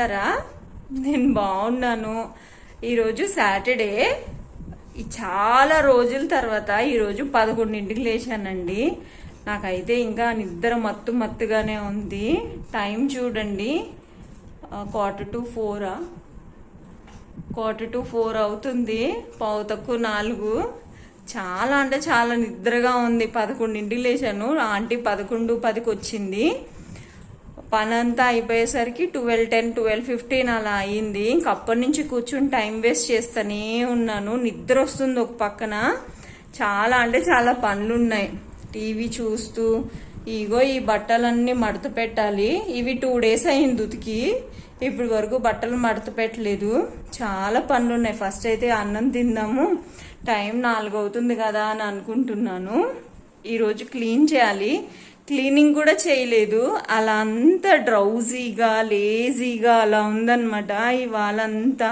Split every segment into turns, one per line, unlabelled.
బాగున్నారా? నేను బాగున్నాను. ఈరోజు సాటర్డే. ఈ చాలా రోజుల తర్వాత ఈరోజు పదకొండింటికి లేచానండి. నాకైతే ఇంకా నిద్ర మత్తు మత్తుగానే ఉంది. టైం చూడండి. క్వార్టర్ టు ఫోరా క్వార్టర్ టు ఫోర్ అవుతుంది. పావు తక్కువ నాలుగు. చాలా అంటే చాలా నిద్రగా ఉంది. పదకొండింటికి లేచాను. ఆంటీ పదకొండు పదికి వచ్చింది పని అంతా అయిపోయేసరికి ట్వెల్వ్ టెన్ ట్వెల్వ్ ఫిఫ్టీన్ అలా అయింది. ఇంకప్పటి నుంచి కూర్చుని టైం వేస్ట్ చేస్తూనే ఉన్నాను. నిద్ర వస్తుంది ఒక పక్కన. చాలా అంటే చాలా పనులు ఉన్నాయి టీవీ చూస్తూ ఇగో ఈ బట్టలన్నీ మడత పెట్టాలి. ఇవి టూ డేస్ అయింది ఉతికి. ఇప్పటి వరకు బట్టలు మడత పెట్టలేదు. చాలా పనులు ఉన్నాయి ఫస్ట్ అయితే అన్నం తిందాము టైం నాలుగు అవుతుంది కదా అని అనుకుంటున్నాను. ఈరోజు క్లీన్ చేయాలి. క్లీనింగ్ కూడా చేయలేదు. అలా అంతా డ్రౌజీగా లేజీగా అలా ఉందన్నమాట. ఇవాళ అంతా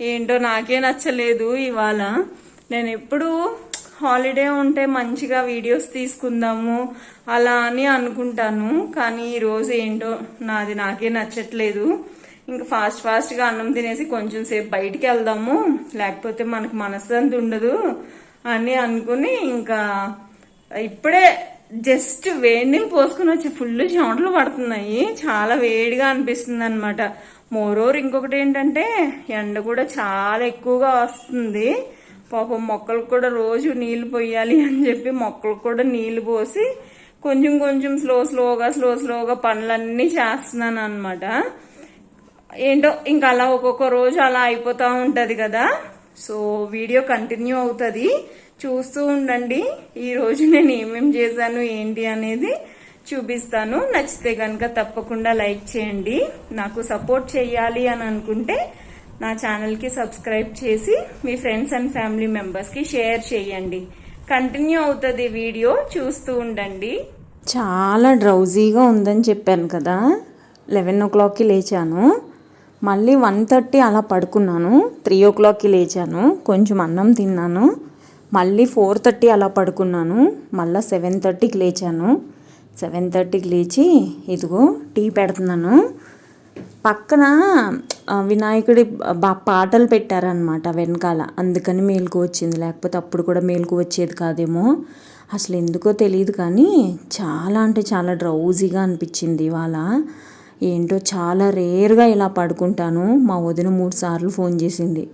ఏంటో నాకే నచ్చలేదు ఇవాళ. నేను ఎప్పుడు హాలిడే ఉంటే మంచిగా వీడియోస్ తీసుకుందాము అలా అని అనుకుంటాను. కానీ ఈరోజు ఏంటో నాది నాకే నచ్చట్లేదు. ఇంకా ఫాస్ట్ ఫాస్ట్గా అన్నం తినేసి కొంచెం సేపు బయటికి వెళ్దాము. లేకపోతే మనకు మనశ్శాంతి ఉండదు అని అనుకుని ఇంకా ఇప్పుడే జస్ట్ వేడి నీళ్ళు పోసుకుని వచ్చి ఫుల్ చెమటలు పడుతున్నాయి. చాలా వేడిగా అనిపిస్తుంది అనమాట మోరోర్ ఇంకొకటి ఏంటంటే ఎండ కూడా చాలా ఎక్కువగా వస్తుంది. పాపం మొక్కలకు కూడా రోజు నీళ్ళు పోయాలి అని చెప్పి మొక్కలకు కూడా నీళ్ళు పోసి కొంచెం కొంచెం స్లో స్లోగా స్లో స్లోగా పనులన్నీ చేస్తున్నాను అనమాట ఏంటో ఇంకా అలా ఒక్కొక్క రోజు అలా అయిపోతూ ఉంటుంది కదా. సో వీడియో కంటిన్యూ అవుతుంది. చూస్తూ ఉండండి. ఈరోజు నేను ఏమేం చేశాను ఏంటి అనేది చూపిస్తాను. నచ్చితే కనుక తప్పకుండా లైక్ చేయండి. నాకు సపోర్ట్ చేయాలి అని అనుకుంటే నా ఛానల్కి సబ్స్క్రైబ్ చేసి మీ ఫ్రెండ్స్ అండ్ ఫ్యామిలీ మెంబర్స్కి షేర్ చేయండి. కంటిన్యూ అవుతుంది వీడియో చూస్తూ ఉండండి.
చాలా డ్రౌజీగా ఉందని చెప్పాను కదా. లెవెన్ ఓ క్లాక్కి లేచాను. మళ్ళీ వన్ థర్టీ అలా పడుకున్నాను. త్రీ ఓ క్లాక్కి లేచాను. కొంచెం అన్నం తిన్నాను. మళ్ళీ ఫోర్ థర్టీ అలా పడుకున్నాను. మళ్ళీ సెవెన్ థర్టీకి లేచాను. సెవెన్ థర్టీకి లేచి ఇదిగో టీ పెడుతున్నాను. పక్కన వినాయకుడి బా పాటలు పెట్టారనమాట వెనకాల. అందుకని మేలుకు వచ్చింది. లేకపోతే అప్పుడు కూడా మేలుకు వచ్చేది కాదేమో. అసలు ఎందుకో తెలియదు కానీ చాలా అంటే చాలా డ్రౌజీగా అనిపించింది ఇవాళ. ఏంటో చాలా రేర్గా ఇలా పడుకుంటాను. మా వదిన మూడు సార్లు ఫోన్ చేసింది.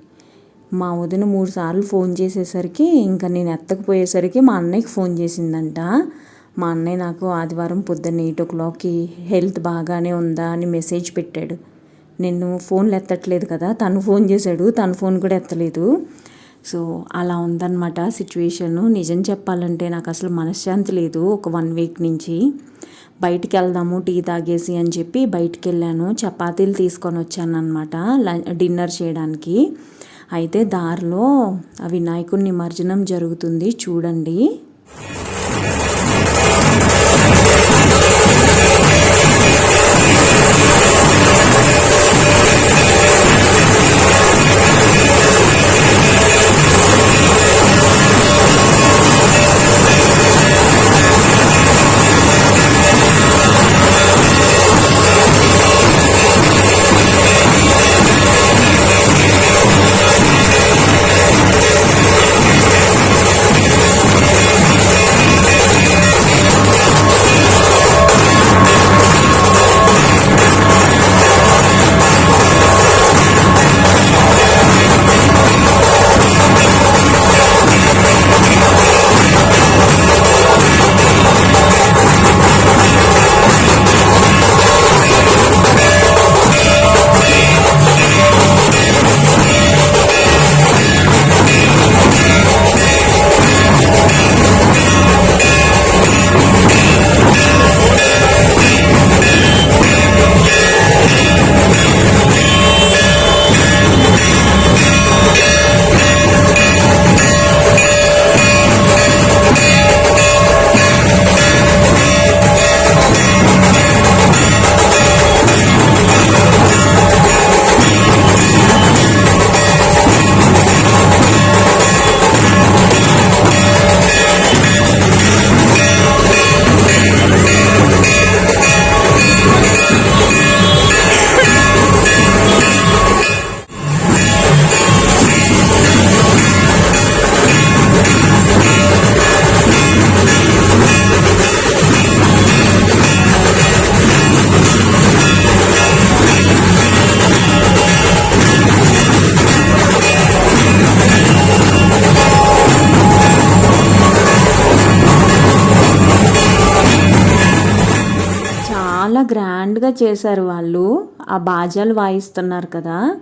మా వదిన మూడు సార్లు ఫోన్ చేసేసరికి ఇంకా నేను ఎత్తకపోయేసరికి మా అన్నయ్యకి ఫోన్ చేసిందంట. మా అన్నయ్య నాకు ఆదివారం పొద్దున్న ఎయిట్ ఓ క్లాక్కి హెల్త్ బాగానే ఉందా అని మెసేజ్ పెట్టాడు. నేను ఫోన్లు ఎత్తట్లేదు కదా తను ఫోన్ చేశాడు తను ఫోన్ కూడా ఎత్తలేదు. సో అలా ఉందన్నమాట సిచ్యువేషను. నిజం చెప్పాలంటే నాకు అసలు మనశ్శాంతి లేదు ఒక వన్ వీక్ నుంచి. బయటికి వెళ్దాము టీ తాగేసి అని చెప్పి బయటికి వెళ్ళాను. చపాతీలు తీసుకొని వచ్చాను అనమాట డిన్నర్ చేయడానికి. అయితే దారిలో ఆ వినాయకుడి నిమజ్జనం జరుగుతుంది. చూడండి. గ్రాండ్గా చేశారు వాళ్ళు. ఆ బాజాలు వాయిస్తున్నారు కదా.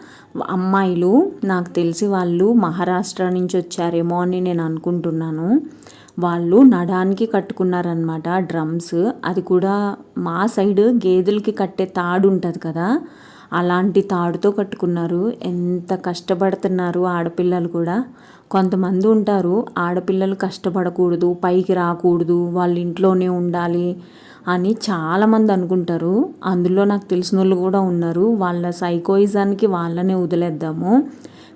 అమ్మాయిలు నాకు తెలిసి వాళ్ళు మహారాష్ట్ర నుంచి వచ్చారేమో అని నేను అనుకుంటున్నాను. వాళ్ళు నడానికి కట్టుకున్నారనమాట డ్రమ్స్. అది కూడా మా సైడ్ గేదెలకి కట్టే తాడు ఉంటుంది కదా. అలాంటి తాడుతో కట్టుకున్నారు. ఎంత కష్టపడుతున్నారు ఆడపిల్లలు కూడా. కొంతమంది ఉంటారు ఆడపిల్లలు కష్టపడకూడదు పైకి రాకూడదు వాళ్ళ ఇంట్లోనే ఉండాలి. అని చాలామంది అనుకుంటారు. అందులో నాకు తెలిసిన వాళ్ళు కూడా ఉన్నారు. వాళ్ళ సైకోయిజానికి వాళ్ళనే వదిలేద్దాము.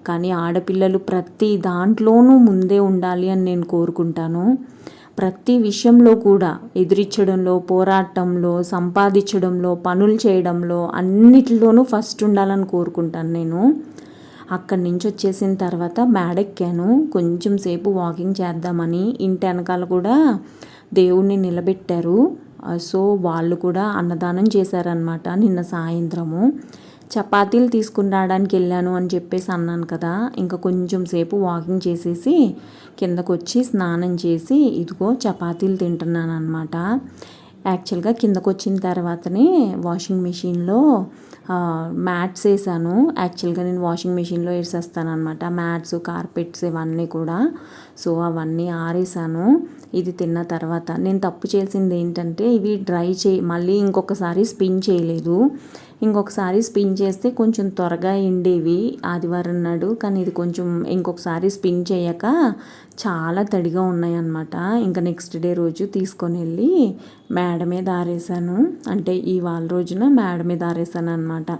కానీ ఆడపిల్లలు ప్రతి దాంట్లోనూ ముందే ఉండాలి అని నేను కోరుకుంటాను. ప్రతి విషయంలో కూడా ఎదిరించడంలో పోరాటంలో సంపాదించడంలో పనులు చేయడంలో అన్నిటిలోనూ ఫస్ట్ ఉండాలని కోరుకుంటాను నేను. అక్కడి నుంచి వచ్చేసిన తర్వాత మేడెక్కాను. కొంచెం సేపు వాకింగ్ చేద్దామని ఇంటి వెనకాల కూడా దేవుణ్ణి నిలబెట్టారు. సో వాళ్ళు కూడా అన్నదానం చేశారనమాట నిన్న సాయంత్రము. చపాతీలు తీసుకుని రావడానికి వెళ్ళాను అని చెప్పేసి అన్నాను కదా. ఇంకా కొంచెం సేపు వాకింగ్ చేసేసి కిందకు వచ్చి స్నానం చేసి ఇదిగో చపాతీలు తింటున్నాను అనమాట యాక్చువల్గా కిందకు వచ్చిన తర్వాతనే వాషింగ్ మిషన్లో మ్యాట్స్ వేసాను. యాక్చువల్గా నేను వాషింగ్ మిషన్లో వేసేస్తాను అనమాట మ్యాట్స్ కార్పెట్స్ ఇవన్నీ కూడా. సో అవన్నీ ఆరేసాను. ఇది తిన్న తర్వాత నేను తప్పు చేసింది ఏంటంటే ఇవి డ్రై చే మళ్ళీ ఇంకొకసారి స్పిన్ చేయలేదు. ఇంకొకసారి స్పిన్ చేస్తే కొంచెం త్వరగా ఎండేవి. ఆదివారం నాడు. కానీ ఇది కొంచెం ఇంకొకసారి స్పిన్ చేయక చాలా తడిగా ఉన్నాయి అన్నమాట ఇంకా నెక్స్ట్ డే రోజు తీసుకొని వెళ్ళి మేడ మీద ఆరేసాను అంటే ఇవాళ రోజున మేడ మీద ఆరేసాను అనమాట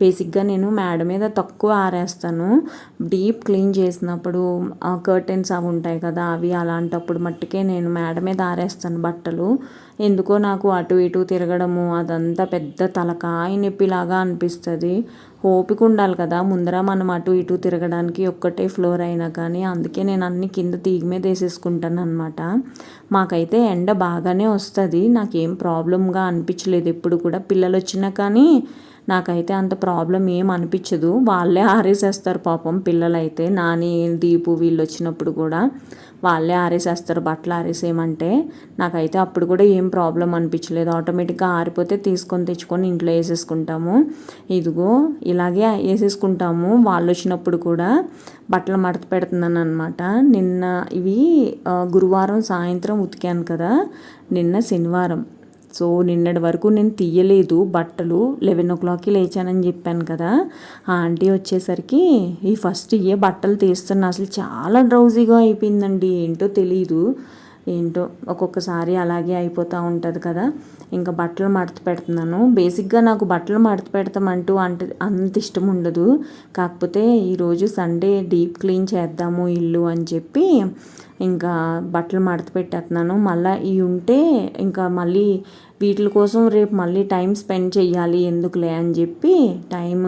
బేసిక్గా నేను మేడ మీద తక్కువ ఆరేస్తాను. డీప్ క్లీన్ చేసినప్పుడు కర్టెన్స్ అవి ఉంటాయి కదా అవి అలాంటప్పుడు మట్టుకే నేను మేడ మీద ఆరేస్తాను బట్టలు. ఎందుకో నాకు అటు ఇటు తిరగడము అదంతా పెద్ద తలకాయ నొప్పిలాగా అనిపిస్తుంది. ఓపిక ఉండాలి కదా ముందర మనం అటు ఇటు తిరగడానికి ఒక్కటే ఫ్లోర్ అయినా కానీ అందుకే నేను అన్ని కింద తీగ మీద వేసేసుకుంటాను అనమాట మాకైతే ఎండ బాగానే వస్తుంది నాకేం ప్రాబ్లంగా అనిపించలేదు ఎప్పుడు కూడా. పిల్లలు వచ్చినా కానీ నాకైతే అంత ప్రాబ్లం ఏం అనిపించదు. వాళ్ళే ఆరేసేస్తారు పాపం పిల్లలైతే. నాని దీపు వీళ్ళు వచ్చినప్పుడు కూడా వాళ్ళే ఆరేసేస్తారు బట్టలు ఆరేసేయమంటే. నాకైతే అప్పుడు కూడా ఏం ప్రాబ్లం అనిపించలేదు. ఆటోమేటిక్గా ఆరిపోతే తీసుకొని తెచ్చుకొని ఇంట్లో వేసేసుకుంటాము. ఇదిగో ఇలాగే వేసేసుకుంటాము. వాళ్ళు వచ్చినప్పుడు కూడా బట్టలు మడత పెడుతున్నాను అనమాట నిన్న ఇవి గురువారం సాయంత్రం ఉతికాను కదా. నిన్న శనివారం. సో నిన్నటి వరకు నేను తీయలేదు బట్టలు లెవెన్ ఓ క్లాక్కి లేచానని చెప్పాను కదా. ఆ ఆంటీ వచ్చేసరికి ఈ ఫస్ట్ ఇయే బట్టలు తీస్తున్నా అసలు చాలా డ్రౌజీగా అయిపోయిందండి. ఏంటో తెలీదు. ఏంటో ఒక్కొక్కసారి అలాగే అయిపోతూ ఉంటుంది కదా. ఇంకా బట్టలు మడత పెడుతున్నాను. బేసిక్గా నాకు బట్టలు మడత పెడతామంటూ అంటే అంత ఇష్టం ఉండదు. కాకపోతే ఈరోజు సండే డీప్ క్లీన్ చేద్దాము ఇల్లు అని చెప్పి ఇంకా బట్టలు మడత పెట్టేస్తున్నాను మళ్ళీ ఇవి ఉంటే ఇంకా మళ్ళీ వీటి కోసం రేపు మళ్ళీ టైం స్పెండ్ చేయాలి ఎందుకులే అని చెప్పి టైం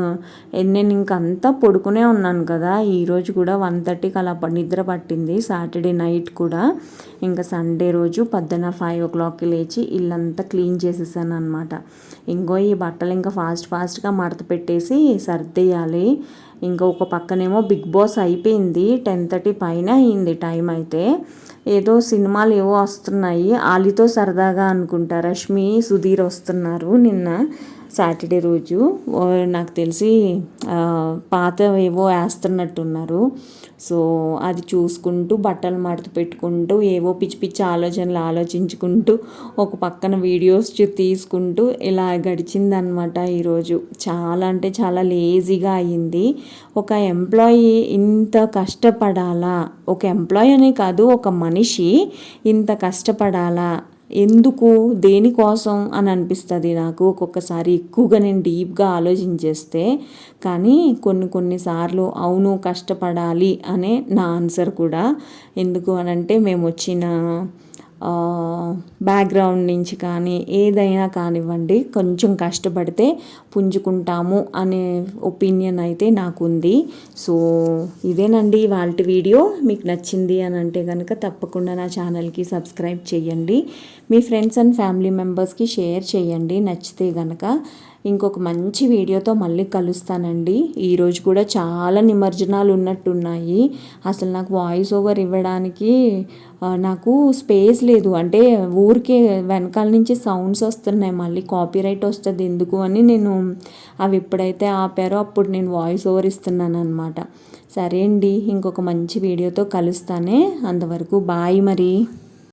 నేను ఇంకంతా పడుకునే ఉన్నాను కదా. ఈరోజు కూడా వన్ థర్టీకి అలా నిద్ర పట్టింది. సాటర్డే నైట్ కూడా ఇంకా సండే రోజు పొద్దున ఫైవ్ ఓ క్లాక్కి లేచి ఇల్లంతా క్లీన్ చేసేసాను అనమాట ఇంకో ఈ బట్టలు ఇంకా ఫాస్ట్ ఫాస్ట్గా మడత పెట్టేసి సర్దేయాలి. ఇంకా ఒక పక్కనేమో బిగ్ బాస్ అయిపోయింది. టెన్ థర్టీ పైన అయింది టైం అయితే. ఏదో సినిమాలు ఏవో వస్తున్నాయి. ఆలితో సరదాగా అనుకుంటా. రష్మి సుధీర్ వస్తున్నారు నిన్న. సాటర్డే రోజు నాకు తెలిసి పాత ఏవో వేస్తున్నట్టున్నారు. సో అది చూసుకుంటూ బట్టలు మడత పెట్టుకుంటూ ఏవో పిచ్చి పిచ్చి ఆలోచనలు ఆలోచించుకుంటూ ఒక పక్కన వీడియోస్ తీసుకుంటూ ఇలా గడిచిందనమాట ఈరోజు. చాలా అంటే చాలా లేజీగా అయ్యింది ఒక ఎంప్లాయీ ఇంత కష్టపడాలా? ఒక ఎంప్లాయీ అనే కాదు ఒక మనిషి ఇంత కష్టపడాలా? ఎందుకు? దేనికోసం అని అనిపిస్తుంది నాకు ఒక్కొక్కసారి ఎక్కువగా నేను డీప్గా ఆలోచించేస్తే. కానీ కొన్ని కొన్నిసార్లు అవును కష్టపడాలి అనే నా ఆన్సర్ కూడా. ఎందుకు అనంటే మేము వచ్చిన బ్యాక్గ్రౌండ్ నుంచి కానీ ఏదైనా కానివ్వండి కొంచెం కష్టపడితే పుంజుకుంటాము అనే ఒపీనియన్ అయితే నాకుంది. సో ఇదేనండి వాళ్ళ వీడియో. మీకు నచ్చింది అని అంటే కనుక తప్పకుండా నా ఛానల్కి సబ్స్క్రైబ్ చేయండి. మీ ఫ్రెండ్స్ అండ్ ఫ్యామిలీ మెంబర్స్కి షేర్ చేయండి. నచ్చితే కనుక ఇంకొక మంచి వీడియోతో మళ్ళీ కలుస్తానండి. ఈరోజు కూడా చాలా నిమజ్జనాలు ఉన్నట్టున్నాయి. అసలు నాకు వాయిస్ ఓవర్ ఇవ్వడానికి నాకు స్పేస్ లేదు. అంటే ఊరికే వెనకాల నుంచి సౌండ్స్ వస్తున్నాయి. మళ్ళీ కాపీరైట్ వస్తుంది. ఎందుకు అని నేను అవి ఎప్పుడైతే ఆపారో అప్పుడు నేను వాయిస్ ఓవర్ ఇస్తున్నాను అనమాట సరే అండి ఇంకొక మంచి వీడియోతో కలుస్తానే. అంతవరకు బాయ్ మరి.